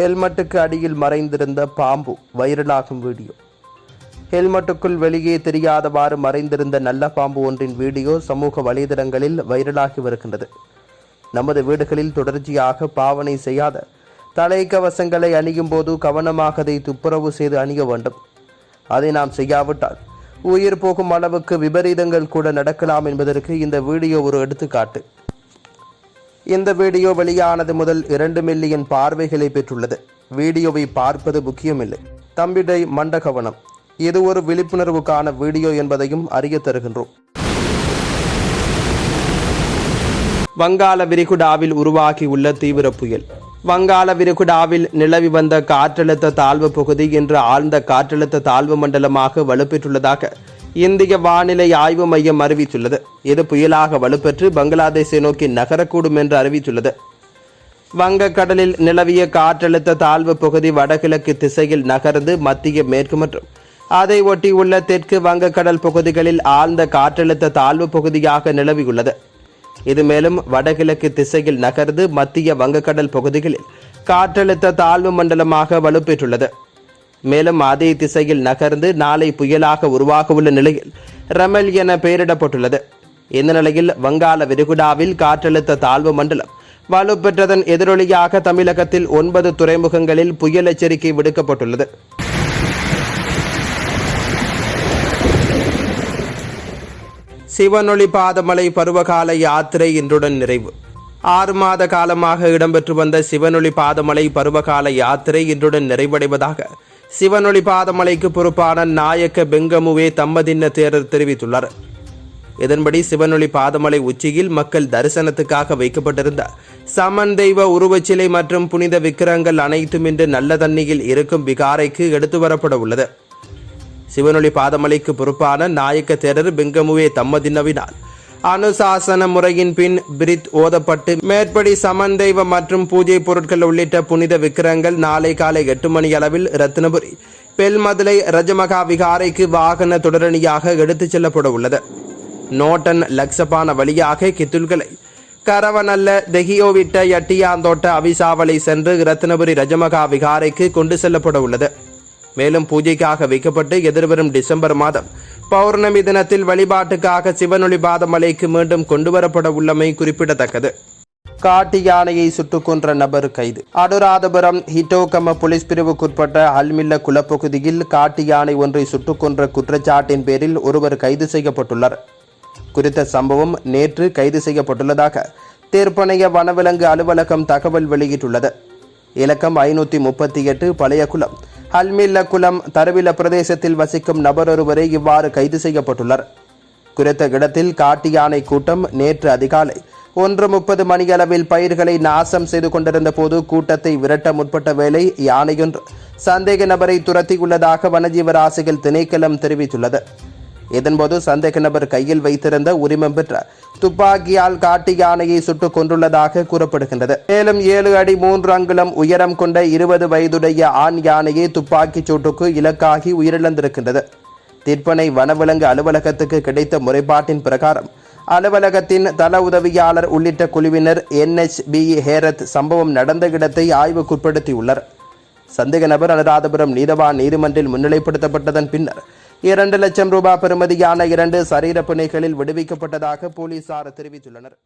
ஹெல்மெட்டுக்கு அடியில் மறைந்திருந்த பாம்பு வைரலாகும் வீடியோ. ஹெல்மெட்டுக்குள் வெளியே தெரியாதவாறு மறைந்திருந்த நல்ல பாம்பு ஒன்றின் வீடியோ சமூக வலைதளங்களில் வைரலாகி வருகின்றது. நமது வீடுகளில் தொடர்ச்சியாக பாவனை செய்யாத தலைக்கவசங்களை அணியும் போது கவனமாக அதை துப்புரவு செய்து அணிய வேண்டும். அதை நாம் செய்யாவிட்டால் உயிர் போகும் அளவுக்கு விபரீதங்கள் கூட நடக்கலாம் என்பதற்கு இந்த வீடியோ ஒரு எடுத்துக்காட்டு. இந்த வீடியோ வெளியானது முதல் இரண்டு மில்லியன் பார்வைகளை பெற்றுள்ளது. வீடியோவை பார்ப்பது முக்கியமில்லை. தம்பிடை மண்டகவனம். இது ஒரு விழிப்புணர்வுக்கான வீடியோ என்பதையும் அறிய தருகின்றோம். வங்காள விரிகுடாவில் உருவாகியுள்ள தீவிர புயல். வங்காள விரிகுடாவில் நிலவி வந்த காற்றழுத்த தாழ்வு பகுதி இன்று ஆழ்ந்த காற்றழுத்த தாழ்வு மண்டலமாக வலுப்பெற்றுள்ளதாக இந்திய வானிலை ஆய்வு மையம் அறிவித்துள்ளது. இது புயலாக வலுப்பெற்று பங்களாதேஷை நோக்கி நகரக்கூடும் என்று அறிவித்துள்ளது. வங்கக்கடலில் நிலவிய காற்றழுத்த தாழ்வு பகுதி வடகிழக்கு திசையில் நகர்ந்து மத்திய மேற்கு மற்றும் அதை ஒட்டியுள்ள தெற்கு வங்கக்கடல் பகுதிகளில் ஆழ்ந்த காற்றழுத்த தாழ்வு பகுதியாக நிலவியுள்ளது. இது மேலும் வடகிழக்கு திசையில் நகர்ந்து மத்திய வங்கக்கடல் பகுதிகளில் காற்றழுத்த தாழ்வு மண்டலமாக வலுப்பெற்றுள்ளது. மேலும் அதே திசையில் நகர்ந்து நாளை புயலாக உருவாக உள்ள நிலையில் ரமல் என பெயரிடப்பட்டுள்ளது. இந்த நிலையில் வங்காள விரிகுடாவில் காற்றழுத்த தாழ்வு மண்டலம் வலுப்பெற்றதன் எதிரொலியாக தமிழகத்தில் ஒன்பது துறைமுகங்களில் புயல் எச்சரிக்கை விடுக்கப்பட்டுள்ளது. சிவனொளி பாதமலை பருவகால யாத்திரை இன்றுடன் நிறைவு. ஆறு மாத காலமாக இடம்பெற்று வந்த சிவனொளி பாதமலை பருவகால யாத்திரை இன்றுடன் நிறைவடைவதாக சிவனொளி பாதமலைக்கு பொறுப்பான நாயக்க பெங்கமுவே தம்மதின்ன தேரர் தெரிவித்துள்ளார். இதன்படி சிவனொளி பாதமலை உச்சியில் மக்கள் தரிசனத்துக்காக வைக்கப்பட்டிருந்த சமன் தெய்வ உருவச்சிலை மற்றும் புனித விக்கிரங்கள் அனைத்தும் இன்று நல்ல தண்ணியில் இருக்கும் விகாரைக்கு எடுத்து வரப்பட உள்ளது. சிவனொளி பாதமலைக்கு பொறுப்பான நாயக்க தேரர் பெங்கமுவே தம்மதின்னவினால் அனுசாசன முறையின் பின் பிரித் ஓதப்பட்டு மேற்படி சமன் தெய்வம் மற்றும் பூஜை பொருட்கள் உள்ளிட்ட புனித விக்கிரங்கள் நாளை காலை எட்டு மணி அளவில் ரத்னபுரி பெல்மதுளை ரஜமகா விகாரைக்கு வாகன தொடரணியாக எடுத்துச் செல்லப்பட உள்ளது. நோட்டன் லக்ஸபான வழியாக கித்துல்களை கரவனல்ல தெஹியோவிட்ட யட்டியாந்தோட்ட அவிசாவளை சென்று ரத்னபுரி ரஜமகா விகாரைக்கு கொண்டு செல்லப்பட உள்ளது. மேலும் பூஜைக்காக வைக்கப்பட்டு எதிர்வரும் டிசம்பர் மாதம் பௌர்ணமி தினத்தில் வழிபாட்டுக்காக சிவனொளி பாதமலைக்கு மீண்டும் கொண்டுவரப்பட உள்ளமை குறிப்பிடத்தக்கது. காட்டு யானையை சுட்டுக் கொன்ற நபர் கைது. அனுராதபுரம் ஹிட்டோகம போலீஸ் பிரிவுக்குட்பட்ட அல்மில்ல குளப்பகுதியில் காட்டு யானை ஒன்றை சுட்டுக் கொன்ற குற்றச்சாட்டின் பேரில் ஒருவர் கைது செய்யப்பட்டுள்ளார். குறித்த சம்பவம் நேற்று கைது செய்யப்பட்டுள்ளதாக தேர்ப்பணைய வனவிலங்கு அலுவலகம் தகவல் வெளியிட்டுள்ளது. இலக்கம் ஐநூற்றி முப்பத்தி எட்டு பழைய குளம் ஹல்மில்ல குளம் தருவில பிரதேசத்தில் வசிக்கும் நபரொருவரே இவ்வாறு கைது செய்யப்பட்டுள்ளார். குறித்த இடத்தில் காட்டு யானை கூட்டம் நேற்று அதிகாலை ஒன்று முப்பது மணியளவில் பயிர்களை நாசம் செய்து கொண்டிருந்த போது கூட்டத்தை விரட்ட முற்பட்ட வேளை யானையொன்று சந்தேக நபரை துரத்தியுள்ளதாக வனஜீவராசிகள் திணைக்களம் தெரிவித்துள்ளது. இதன்போது சந்தேக நபர் கையில் வைத்திருந்த உரிமம் பெற்ற துப்பாக்கியால் காட்டு யானையை சுட்டுக் கொண்டுள்ளதாக கூறப்படுகின்றது. மேலும் ஏழு அடி மூன்று அங்குலம் உயரம் கொண்ட இருபது வயதுடைய ஆண் யானையை துப்பாக்கிச் சூட்டுக்கு இலக்காகி உயிரிழந்திருக்கின்றது. திற்பனை வனவிலங்கு அலுவலகத்துக்கு கிடைத்த முறைப்பாட்டின் பிரகாரம் அலுவலகத்தின் தல உதவியாளர் உள்ளிட்ட குழுவினர் என்ஹெச்பி ஹேரத் சம்பவம் நடந்த இடத்தை ஆய்வுக்குட்படுத்தியுள்ளனர். சந்தேக நபர் அனுராதபுரம் நீதவான் நீதிமன்றில் முன்னிலைப்படுத்தப்பட்டதன் பின்னர் இரண்டு லட்சம் ரூபாய் பெறுமதியான இரண்டு சரீர பிணைகளில் விடுவிக்கப்பட்டதாக போலீசார் தெரிவித்துள்ளனர்.